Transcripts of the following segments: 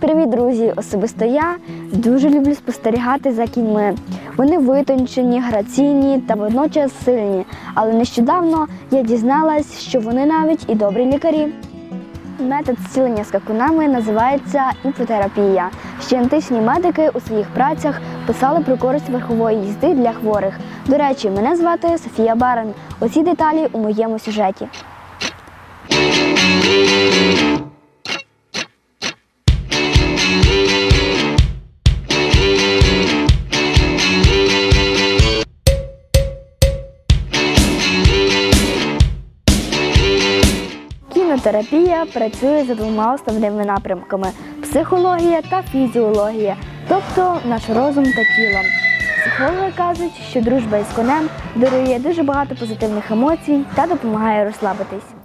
Привіт, друзі! Особисто я дуже люблю спостерігати за кіньми. Вони витончені, граційні та водночас сильні. Але нещодавно я дізналась, що вони навіть і добрі лікарі. Метод зцілення скакунами називається іпотерапія. Ще античні медики у своїх працях писали про користь верхової їзди для хворих. До речі, мене звати Софія Барен. Усі деталі у моєму сюжеті. Кінотерапія працює за двома основними напрямками психологія та фізіологія, тобто наш розум та тіло. Психологи кажуть, що дружба із конем дарує дуже багато позитивних емоцій та допомагає розслабитись.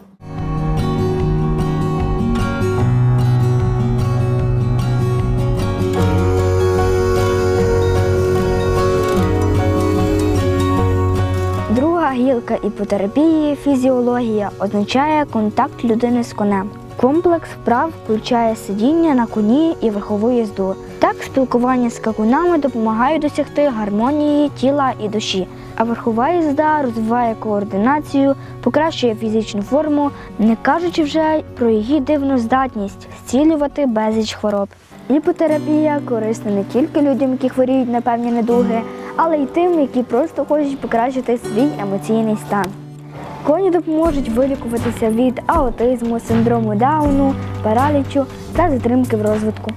Гілка іпотерапії фізіологія означає контакт людини з конем. Комплекс вправ включає сидіння на коні і верхову їзду. Так, спілкування з скакунами допомагає досягти гармонії тіла і душі. А верхова їзда розвиває координацію, покращує фізичну форму, не кажучи вже про її дивну здатність зцілювати безліч хвороб. Іпотерапія корисна не тільки людям, які хворіють на певні недуги, але й тим, які просто хочуть покращити свій емоційний стан. Коні допоможуть вилікуватися від аутизму, синдрому Дауну, паралічу та затримки в розвитку.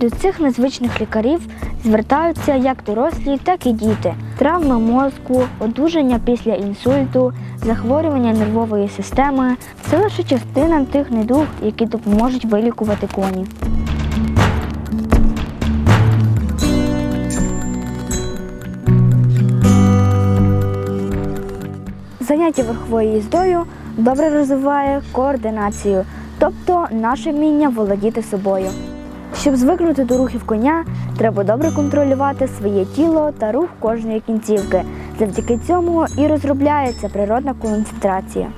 До цих незвичних лікарів звертаються як дорослі, так і діти. Травми мозку, одужання після інсульту, захворювання нервової системи це лише частина тих недуг, які допоможуть вилікувати коні. Заняття верховою їздою добре розвиває координацію, тобто наше вміння володіти собою. Щоб звикнути до рухів коня, треба добре контролювати своє тіло та рух кожної кінцівки. Завдяки цьому і розробляється природна концентрація.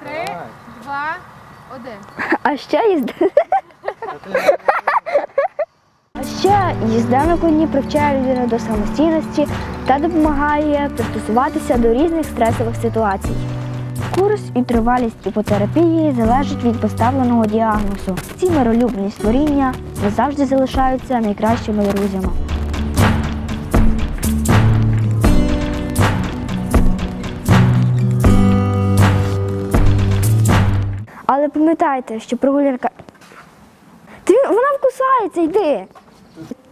Три, два, один. А ще їзда. А їзда на коні привчає людину до самостійності та допомагає пристосуватися до різних стресових ситуацій. Курс і тривалість іпотерапії залежить від поставленого діагнозу. Ці миролюбні створіння завжди залишаються найкращими друзями. Але пам'ятайте, що прогулянка. Ти, вона вкусається, йди.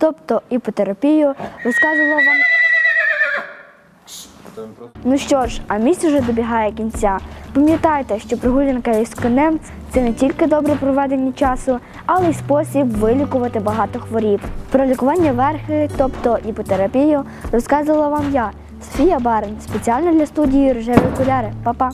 Тобто іпотерапію розказувала вам. Ну що ж, а місць вже добігає кінця. Пам'ятайте, що прогулянка із конем це не тільки добре проведення часу, але й спосіб вилікувати багато хворіб. Про лікування верхи, тобто іпотерапію, розказувала вам я, Софія Барин, спеціально для студії Рожеві окуляри. Па-па!